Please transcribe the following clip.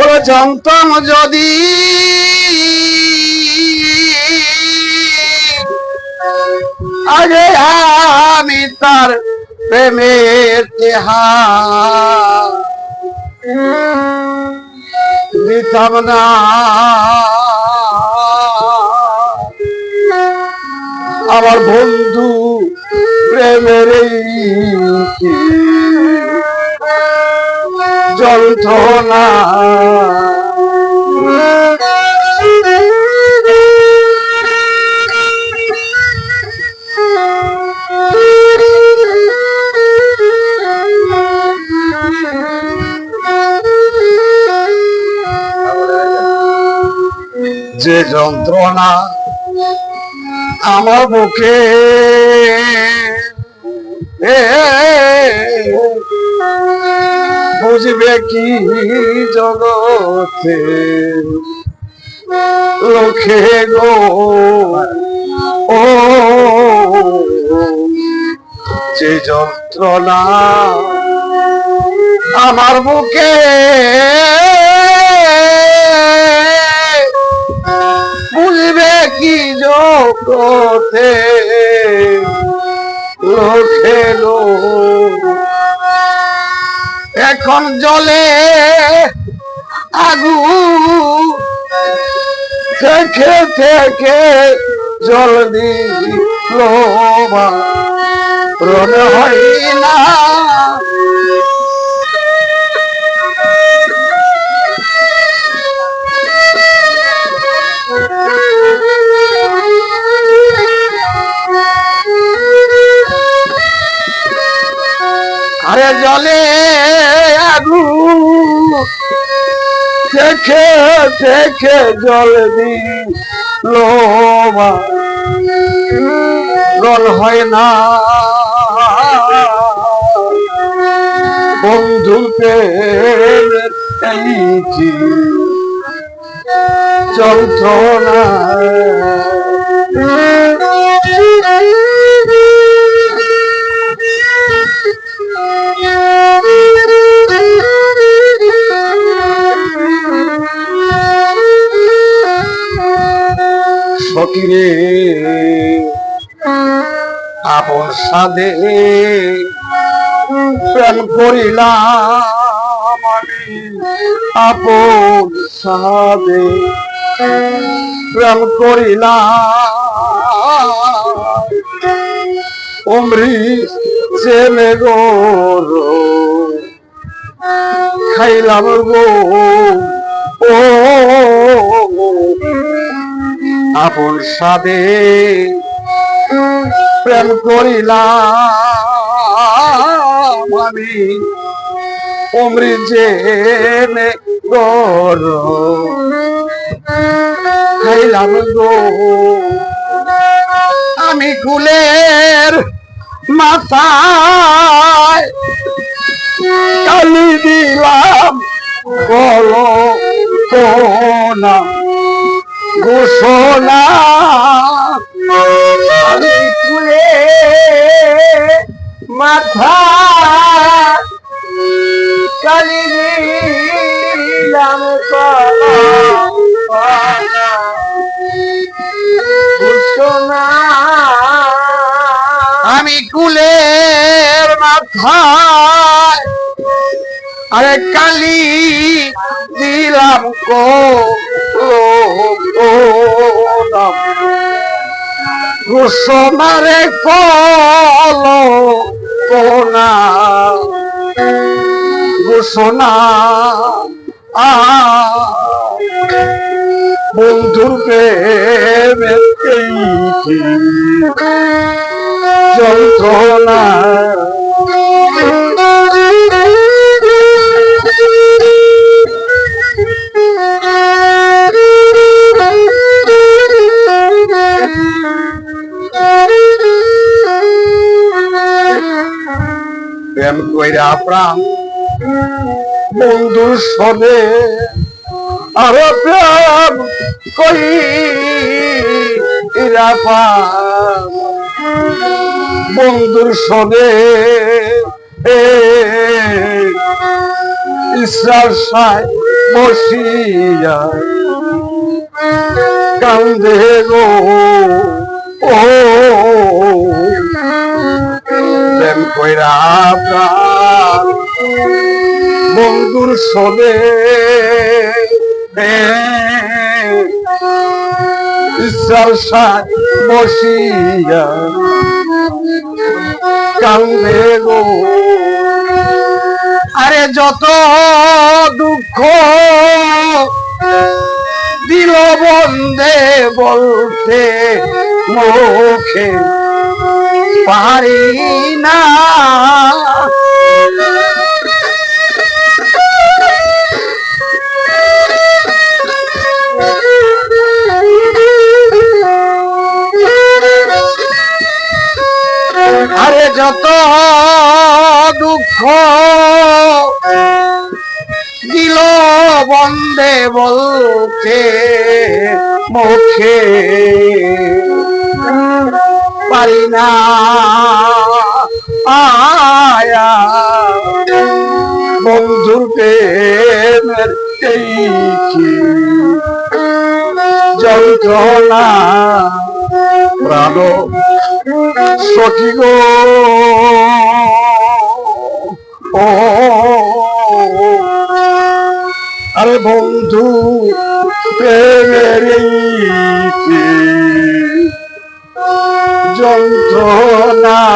ওরে জানতাম যদি আগে আমি তার প্রেমের দিতাম না। আমার বন্ধু প্রেমের যন্ত্রণা। যে যন্ত্রণা আমার বুকে বুঝবে কি জগতে? লোকে গো। ও যে যন্ত্রণা আমার বুকে এখন জলে আগু থেকে থেকে জল দিল রণ হয় না। জলে আগু থেকে থেকে জল লোমা রল হয় না। বন্ধু প্রেমের এই যন্ত্রণা ফকিরে আপন সাদে প্রেম করিলাম আমি। আপন সাদে প্রেম করিলাম। অমৃত চেনে গোর খাইলাম গো। ও আপন সাদে প্রেম করিলাম আমি। জেনে গর খাইলাম গো। আমি কুলের মাথায় কালি দিলাম, বল না। ঘোষণা। কুলে মাথা কালি দিলাম। ঘোষণা। আমি কুলের মাথায় আরে কালি দিলাম কো ঘোষণারে কল কোনা। ঘোষণা। আ বন্ধুর যন্ত্রণা প্রেম কইরা প্রাণ বন্ধুর সনে আরও প্রেম কইরা প্রাণ বন্ধুর সনে। ইসরার সায় বসিয়া কান্দে গো। প্রাণ বন্ধুর সবে বসিয়া কান্দে গো। আরে যত দুঃখ দিল বন্দে বলতে মুখে পারি না। আরে যত দুঃখ দিল বন্দে বলতে মুখে। পারি না আয়া। বন্ধুর প্রেমের এই যন্ত্রণা প্রাণ আরে বন্ধু প্রেমের যন্ত্রণা